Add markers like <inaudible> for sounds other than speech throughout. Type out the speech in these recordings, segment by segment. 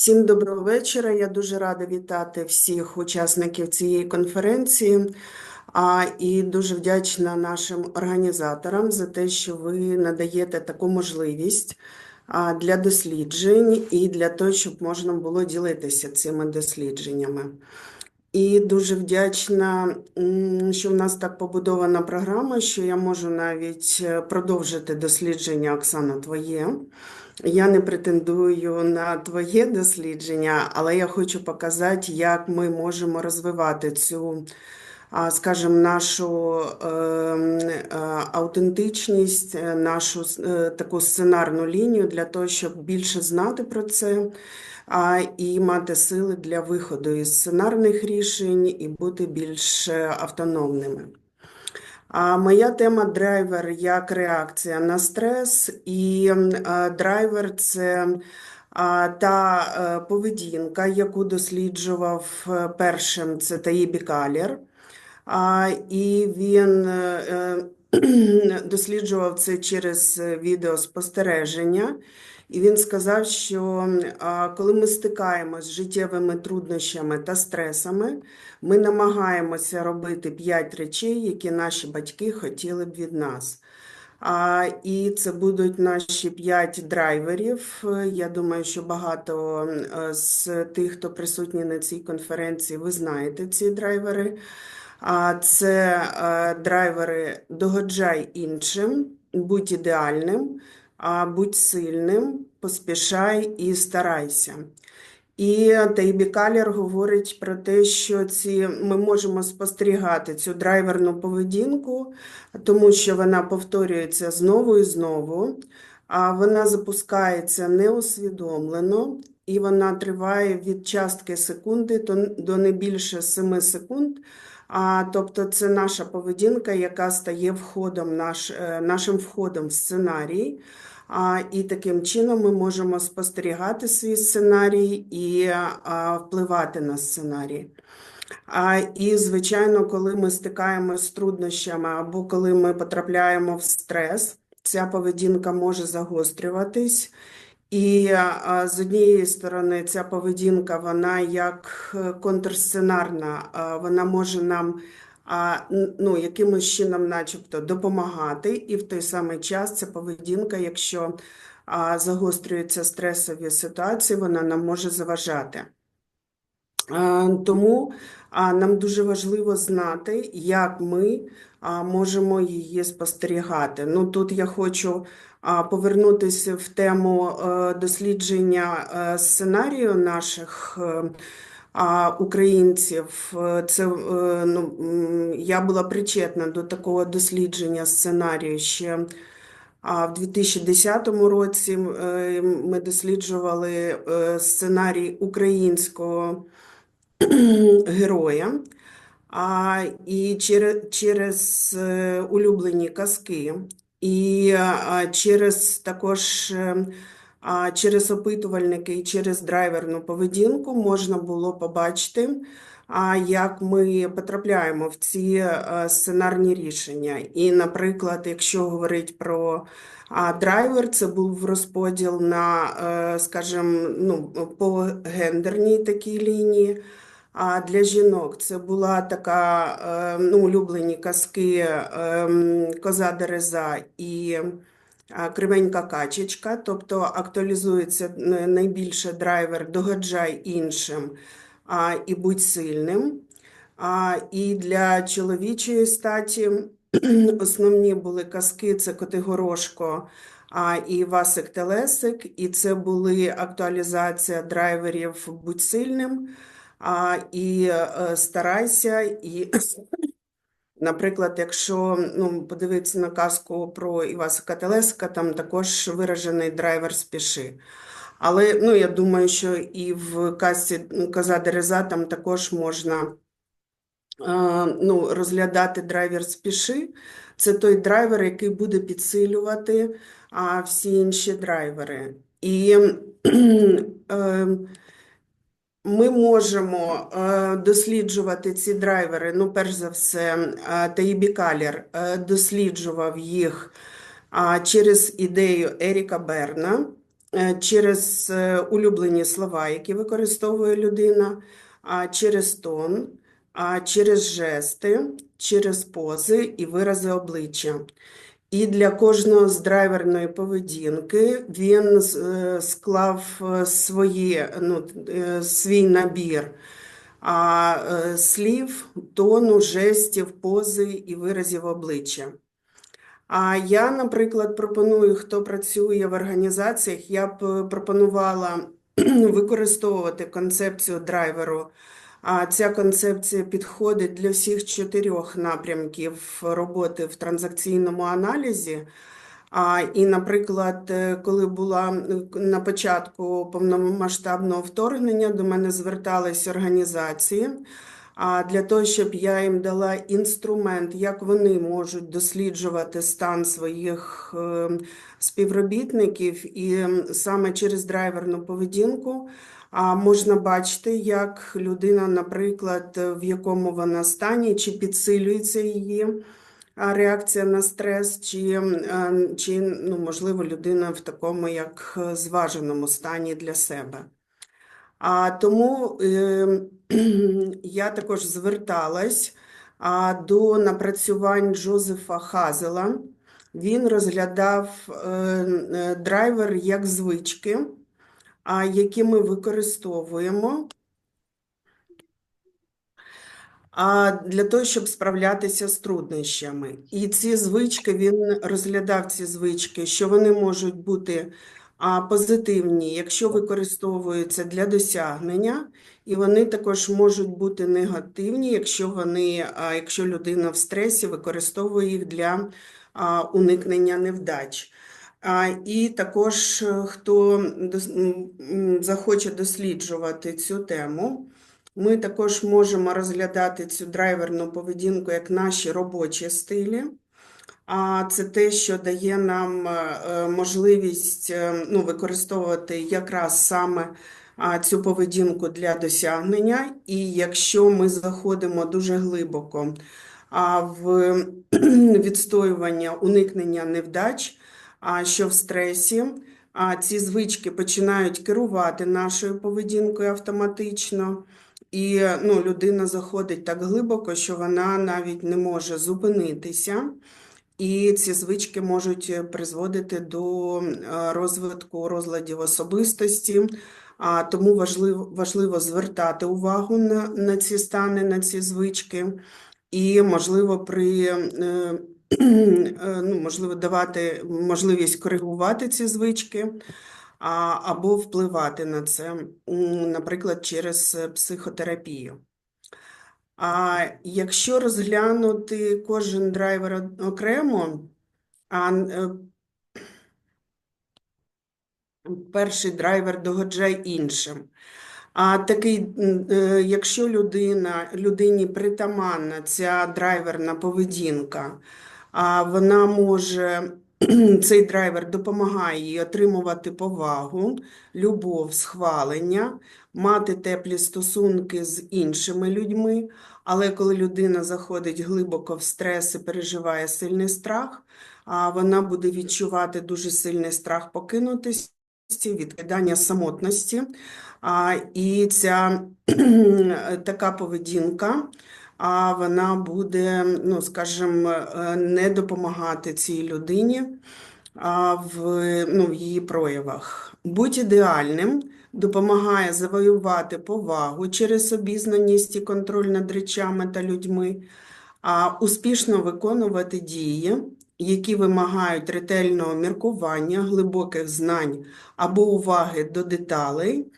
Всім доброго вечора. Я дуже рада вітати всіх учасників цієї конференції. А, і дуже вдячна нашим організаторам за те, що ви надаєте таку можливість для досліджень і для того, щоб можна було ділитися цими дослідженнями. І дуже вдячна, що в нас так побудована програма, що я можу навіть е, продовжити дослідження Оксана твоє. Я не претендую на твоє дослідження, але я хочу показати, як ми можемо розвивати цю, скажімо, нашу ем, е, автентичність, е, нашу е, таку сценарну лінію для того, щоб більше знати про це і мати сили для виходу із сценарних рішень і бути більш автономними. А моя тема драйвер як реакція на стрес, і драйвер це та е, поведінка, яку досліджував е, першим це Таїбі Калєр. А, і він е, <clears throat> досліджував це через відеоспостереження. І він сказав, що коли ми стикаємося з життєвими труднощами та стресами, ми намагаємося робити п'ять речей, які наші батьки хотіли б від нас. А, і це будуть наші п'ять драйверів. Я думаю, що багато е, з тих, хто присутні на цій конференції, ви знаєте ці драйвери. А це е, драйвери догоджай іншим, будь ідеальним, будь сильним, поспішай і старайся. І Тейбі Калер говорить про те, що ці ми можемо спостерігати цю драйверну поведінку, тому що вона повторюється знову і знову, а вона запускається неусвідомлено, і вона триває від частки секунди до, до не більше 7 секунд. А, тобто це наша поведінка, яка стає входом, наш, е, нашим входом в сценарій. І таким чином ми можемо спостерігати свій сценарій і впливати на сценарій. І, звичайно, коли ми стикаємося з труднощами або коли ми потрапляємо в стрес, ця поведінка може загострюватись. І з однієї сторони, ця поведінка, вона як е, контрсценарна, вона може нам ну, якимось чином, начебто, допомагати, і в той самий час ця поведінка, якщо загострюються стресові ситуації, вона нам може заважати. Тому нам дуже важливо знати, як ми можемо її спостерігати. Ну, тут я хочу повернутися в тему е, дослідження е, сценарію наших е, українців. Е, Це, е, ну, я була причетна до такого дослідження сценарію ще а в 2010 році е, ми досліджували сценарій українського героя. А, і через, через улюблені казки, і через також а, через опитувальники і через драйверну поведінку можна було побачити, як ми потрапляємо в ці е, сценарні рішення. І, наприклад, якщо говорить про драйвер, це був розподіл на, е, скажімо, ну, по гендерній такій лінії. А для жінок це була така е, ну, улюблені казки е, Коза Дереза і Кривенька качечка, тобто актуалізується е, найбільше драйвер догоджай іншим і будь сильним. І для чоловічої статі <clears throat> основні були казки це Котигорошко і Васик Телесик, і це були актуалізація драйверів будь сильним і е, старайся. І, <clears throat> наприклад, якщо ну, подивитися на казку про Івасика Телесика, там також виражений драйвер спіши. Але ну, я думаю, що і в казці ну, Коза Дереза там також можна е, ну, розглядати драйвер спіши. Це той драйвер, який буде підсилювати а, всі інші драйвери. І е, ми можемо е, досліджувати ці драйвери. Ну, перш за все, е, Таїбі Калєр е, досліджував їх через ідею Еріка Берна. через улюблені слова, які використовує людина, через тон, через жести, через пози і вирази обличчя. І для кожного з драйверної поведінки він е, склав е, своє, ну, е, свій набір а, слів, тону, жестів, пози і виразів обличчя. А я, наприклад, пропоную, хто працює в організаціях, я б пропонувала <clears throat> використовувати концепцію драйверу. А ця концепція підходить для всіх чотирьох напрямків роботи в транзакційному аналізі. А, і, наприклад, е, коли була е, на початку повномасштабного вторгнення, до мене звертались організації. А для того, щоб я їм дала інструмент, як вони можуть досліджувати стан своїх е, співробітників, і саме через драйверну поведінку а, можна бачити, як людина, наприклад, в якому вона стані, чи підсилюється її реакція на стрес, чи, е, чи ну, можливо, людина в такому як е, зваженому стані для себе. А тому е, <clears throat> я також зверталась до напрацювань Джозефа Хазела. Він розглядав е, е, драйвер як звички, які ми використовуємо для того, щоб справлятися з труднощами. І ці звички, він розглядав ці звички, що вони можуть бути позитивні, якщо використовуються для досягнення, і вони також можуть бути негативні, якщо вони, якщо людина в стресі використовує їх для уникнення невдач. І також, е, хто захоче досліджувати цю тему, ми також можемо розглядати цю драйверну поведінку як наші робочі стилі. А це те, що дає нам е, е, можливість ну, використовувати якраз саме цю поведінку для досягнення. І якщо ми заходимо дуже глибоко в <clears throat> відстоювання уникнення невдач, що в стресі, а ці звички починають керувати нашою поведінкою автоматично. І ну, людина заходить так глибоко, що вона навіть не може зупинитися. І ці звички можуть призводити до е, розвитку розладів особистості. А тому важливо, важливо звертати увагу на, на ці стани, на ці звички, і можливо при е, ну, можливо давати можливість коригувати ці звички а, або впливати на це, наприклад, через е, психотерапію. А якщо розглянути кожен драйвер окремо, а е, перший драйвер догоджає іншим. А такий, е, якщо людина, людині притаманна ця драйверна поведінка, а вона може, <clears throat> цей драйвер допомагає їй отримувати повагу, любов, схвалення, мати теплі стосунки з іншими людьми. Але коли людина заходить глибоко в стрес і переживає сильний страх, вона буде відчувати дуже сильний страх покинутися, відкидання самотності. І ця <clears throat> така поведінка, а вона буде, ну, скажімо, е, не допомагати цій людині в, ну, в її проявах. Будь ідеальним допомагає завоювати повагу через обізнаність і контроль над речами та людьми, а успішно виконувати дії, які вимагають ретельного міркування, глибоких знань або уваги до деталей.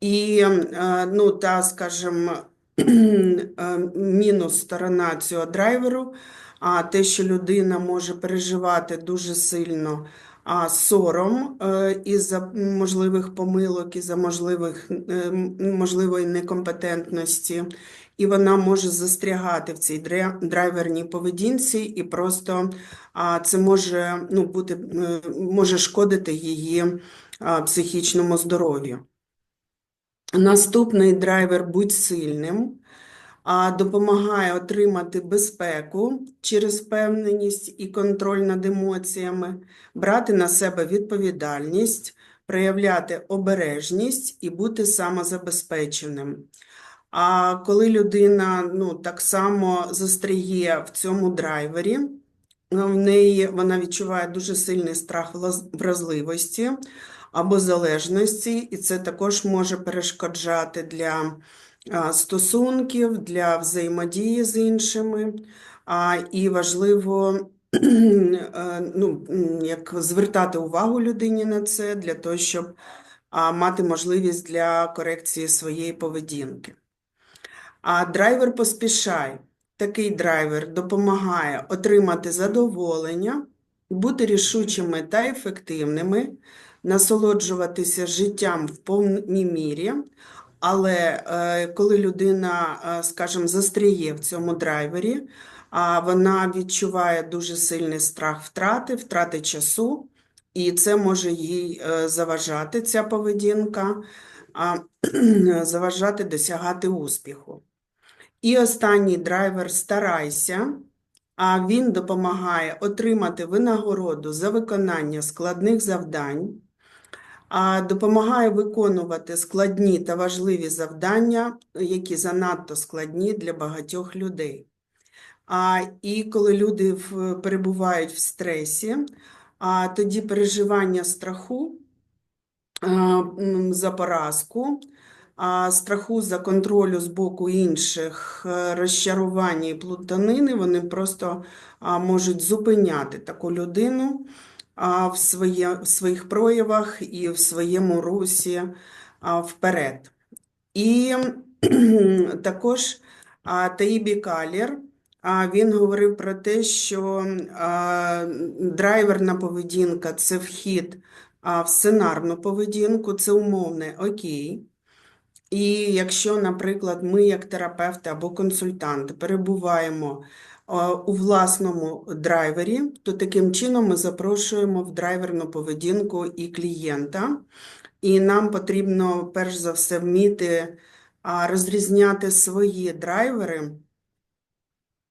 І, е, ну, та, скажімо, мінус сторона цього драйверу, а те, що людина може переживати дуже сильно а, сором е, із-за можливих помилок, із-за можливих, е, можливої некомпетентності, і вона може застрягати в цій драйверній поведінці, і просто це може, ну, бути, е, може шкодити її психічному здоров'ю. Наступний драйвер будь сильним, допомагає отримати безпеку через впевненість і контроль над емоціями, брати на себе відповідальність, проявляти обережність і бути самозабезпеченим. А коли людина ну, так само застряє в цьому драйвері, в неї вона відчуває дуже сильний страх вразливості або залежності, і це також може перешкоджати для стосунків, для взаємодії з іншими. А, і важливо <clears throat> е, ну, як звертати увагу людині на це для того, щоб мати можливість для корекції своєї поведінки. А драйвер поспішай. Такий драйвер допомагає отримати задоволення, бути рішучими та ефективними, насолоджуватися життям в повній мірі. Але е, коли людина, е, скажімо, застряє в цьому драйвері, а вона відчуває дуже сильний страх втрати, втрати часу, і це може їй е, заважати, ця поведінка, а, <clears throat> заважати досягати успіху. І останній драйвер старайся, а він допомагає отримати винагороду за виконання складних завдань, а допомагає виконувати складні та важливі завдання, які занадто складні для багатьох людей. А, і коли люди в, перебувають в стресі, а, тоді переживання страху а, за поразку, а, страху за контролю з боку інших, е, розчарування і плутанини, вони просто можуть зупиняти таку людину в, своє, в своїх проявах і в своєму русі вперед. І також Таїбі Калір, він говорив про те, що драйверна поведінка – це вхід в сценарну поведінку, це умовне окей. І якщо, наприклад, ми, як терапевти або консультанти, перебуваємо е, у власному драйвері, то таким чином ми запрошуємо в драйверну поведінку і клієнта. І нам потрібно, перш за все, вміти розрізняти свої драйвери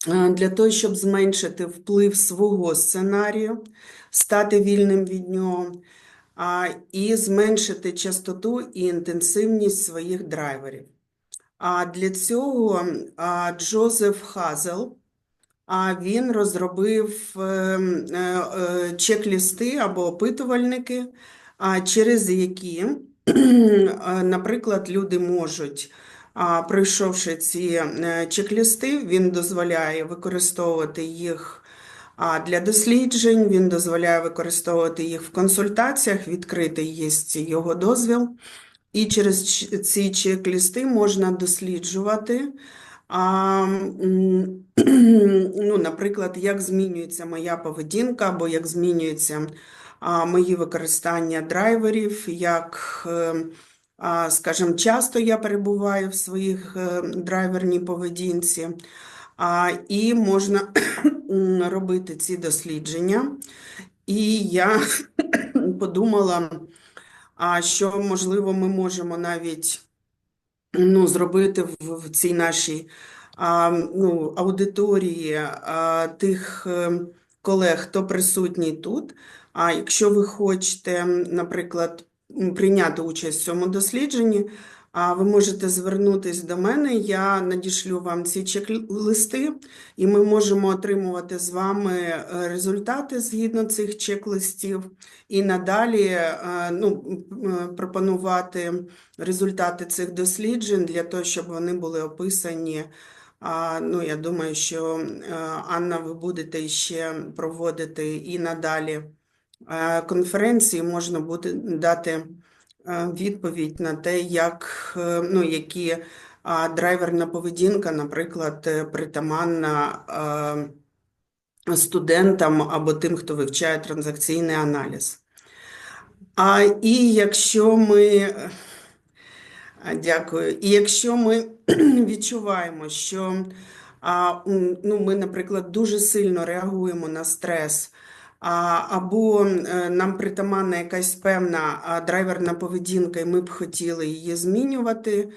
е, для того, щоб зменшити вплив свого сценарію, стати вільним від нього а, і зменшити частоту і інтенсивність своїх драйверів. А для цього а, Джозеф Хазел а, він розробив е, е, е, чек-лісти або опитувальники, через які, <clears throat> е, наприклад, люди можуть, пройшовши ці чек-лісти, він дозволяє використовувати їх а для досліджень він дозволяє використовувати їх в консультаціях, відкритий є його дозвіл. І через ці чек-лісти можна досліджувати, а, <clears throat> ну, наприклад, як змінюється моя поведінка, або як змінюються мої використання драйверів, як, е, скажімо, часто я перебуваю в своїх е, драйверній поведінці. І можна <clears throat> робити ці дослідження. І я <clears throat> подумала, що, можливо, ми можемо навіть ну, зробити в, цій нашій ну, аудиторії тих е, колег, хто присутній тут. А якщо ви хочете, наприклад, прийняти участь в цьому дослідженні, ви можете звернутися до мене, я надішлю вам ці чек-листи, і ми можемо отримувати з вами е, результати згідно цих чек-листів, і надалі е, ну, е, пропонувати результати цих досліджень для того, щоб вони були описані. А, Ну, я думаю, що Анна, ви будете ще проводити і надалі конференції, можна буде дати відповідь на те, як, е, ну, які драйверна поведінка, наприклад, е, притаманна е, студентам або тим, хто вивчає транзакційний аналіз. А, і якщо ми Дякую. І якщо ми <clears throat> відчуваємо, що а, ну, ми, наприклад, дуже сильно реагуємо на стрес, або е, нам притаманна якась певна драйверна поведінка, і ми б хотіли її змінювати,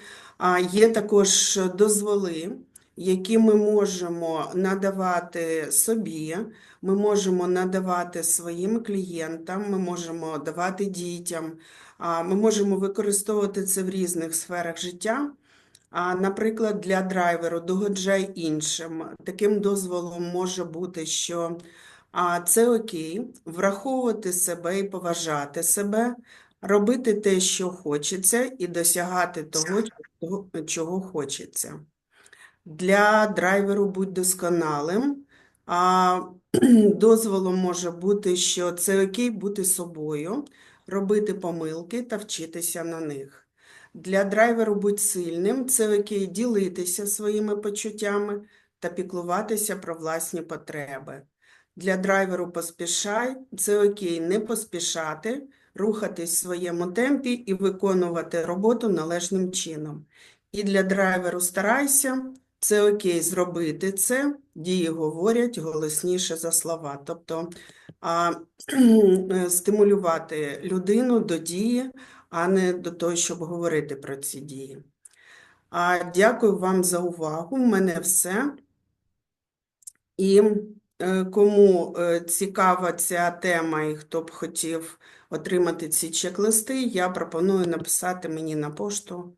є також дозволи, які ми можемо надавати собі, ми можемо надавати своїм клієнтам, ми можемо давати дітям, ми можемо використовувати це в різних сферах життя. А, Наприклад, для драйверу догоджай іншим. Таким дозволом може бути, що а, це окей, враховувати себе і поважати себе, робити те, що хочеться, і досягати того, чого- хочеться. Для драйверу будь досконалим. А, <clears throat> дозволом може бути, що це окей бути собою, робити помилки та вчитися на них. Для драйверу будь сильним, це окей ділитися своїми почуттями та піклуватися про власні потреби. Для драйверу поспішай, це окей не поспішати, рухатись в своєму темпі і виконувати роботу належним чином. І для драйверу старайся, це окей зробити це, дії говорять голосніше за слова. Тобто а, стимулювати людину до дії, а не до того, щоб говорити про ці дії. А, дякую вам за увагу. У мене все. І кому е, цікава ця тема і хто б хотів отримати ці чек-листи, я пропоную написати мені на пошту